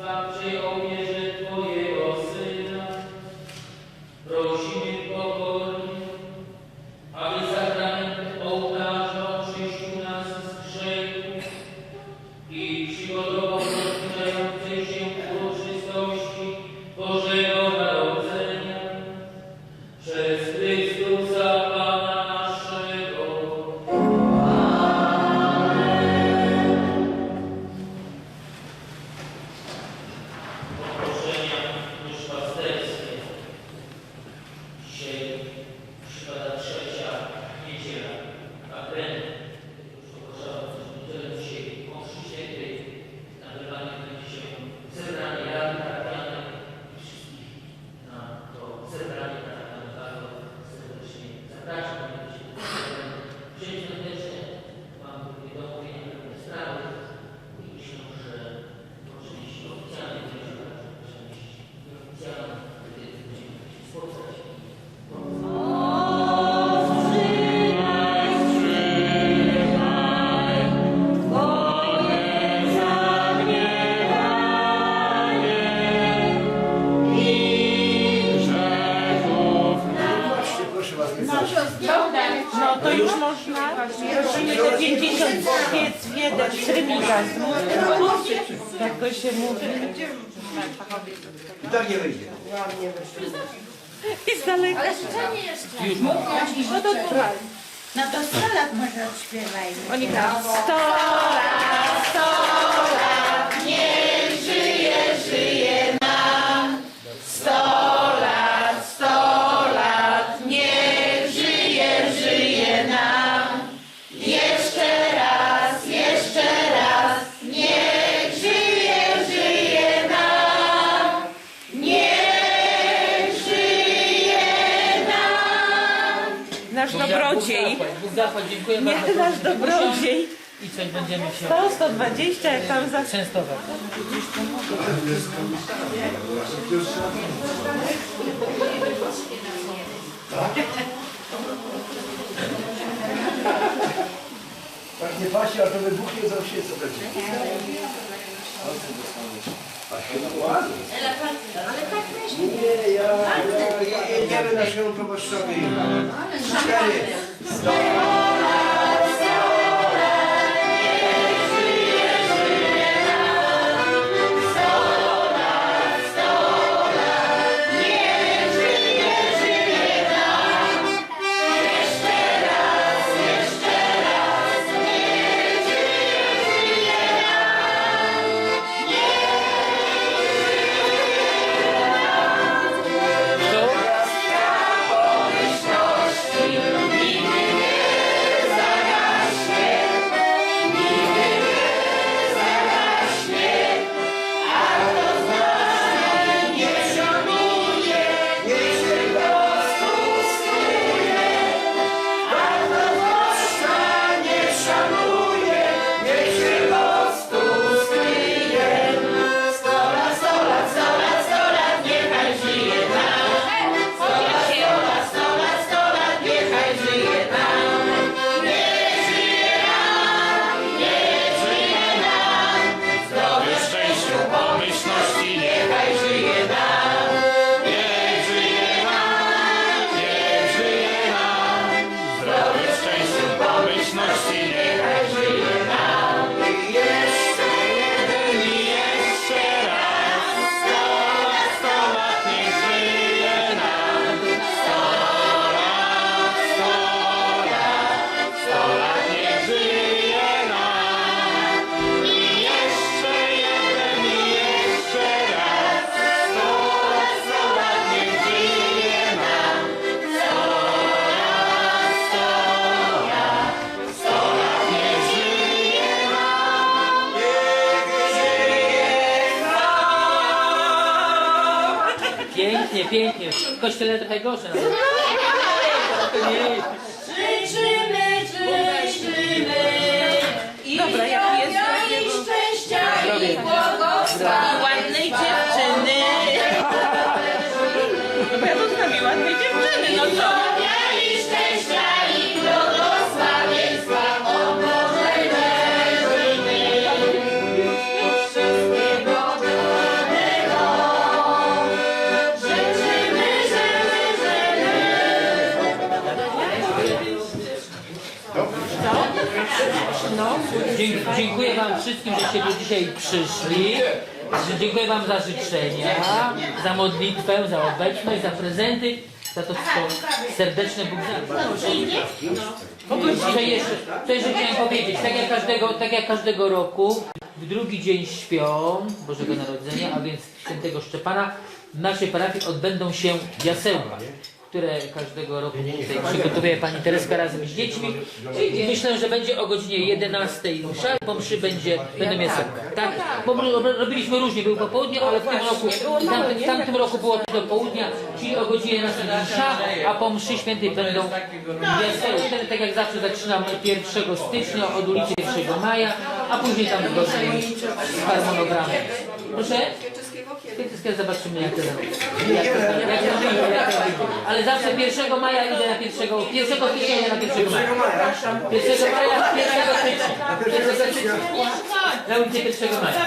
Dla przyjął można te 50 piec w jeden trymigas. Tak to się mówi. I tak nie wyjdzie. I z daleka. Ale życzenie jeszcze. No to Na to 100 lat może odśpiewajmy. Oni tam 100 nasz dobrodziej. Zapłać, dziękuję Nie, bardzo. nasz dobrodziej. I coś będziemy się... 100, 120, jak tam za... Częstować. Tak nie pasi, a to wybuchnie za wsi, co będzie. Ale tak myślę. Nie, ja... Cztery Dziękujemy naszemu proboszczowi. Cztery. pięknie, pięknie. W kościele trochę gorzej. No. No, Dziękuję Wam wszystkim, żeście tu dzisiaj przyszli. Dziękuję Wam za życzenia, za modlitwę, za obecność, za prezenty, za to serdeczne Bóg zapłać. Co jeszcze, co jeszcze chciałem powiedzieć, tak jak, każdego, tak jak każdego roku, w drugi dzień świąt Bożego Narodzenia, a więc świętego Szczepana, w naszej parafii odbędą się jasełka, które każdego roku tutaj przygotowuje Pani Tereska razem z dziećmi. I myślę, że będzie o godzinie 11 msza, po mszy będzie, będą jasełka. Tak, bo ro- robiliśmy różnie, był po południu, ale w tym roku, w tamtym, w tamtym roku było to do południa, czyli o godzinie 11 msza, a po mszy świętej będą. Wtedy, tak jak zawsze zaczynam 1 stycznia od ulicy 1 maja, a później tam zgodnie z harmonogramem. Proszę? Wszystkie zobaczymy jak to jak to, jak to wyjdzie, jak to wyjdzie. Ale zawsze 1 maja idę na 1, 1 stycznia idę na 1 maja. 1 maja, 1 stycznia. 1 stycznia. Ulicy 1 maja.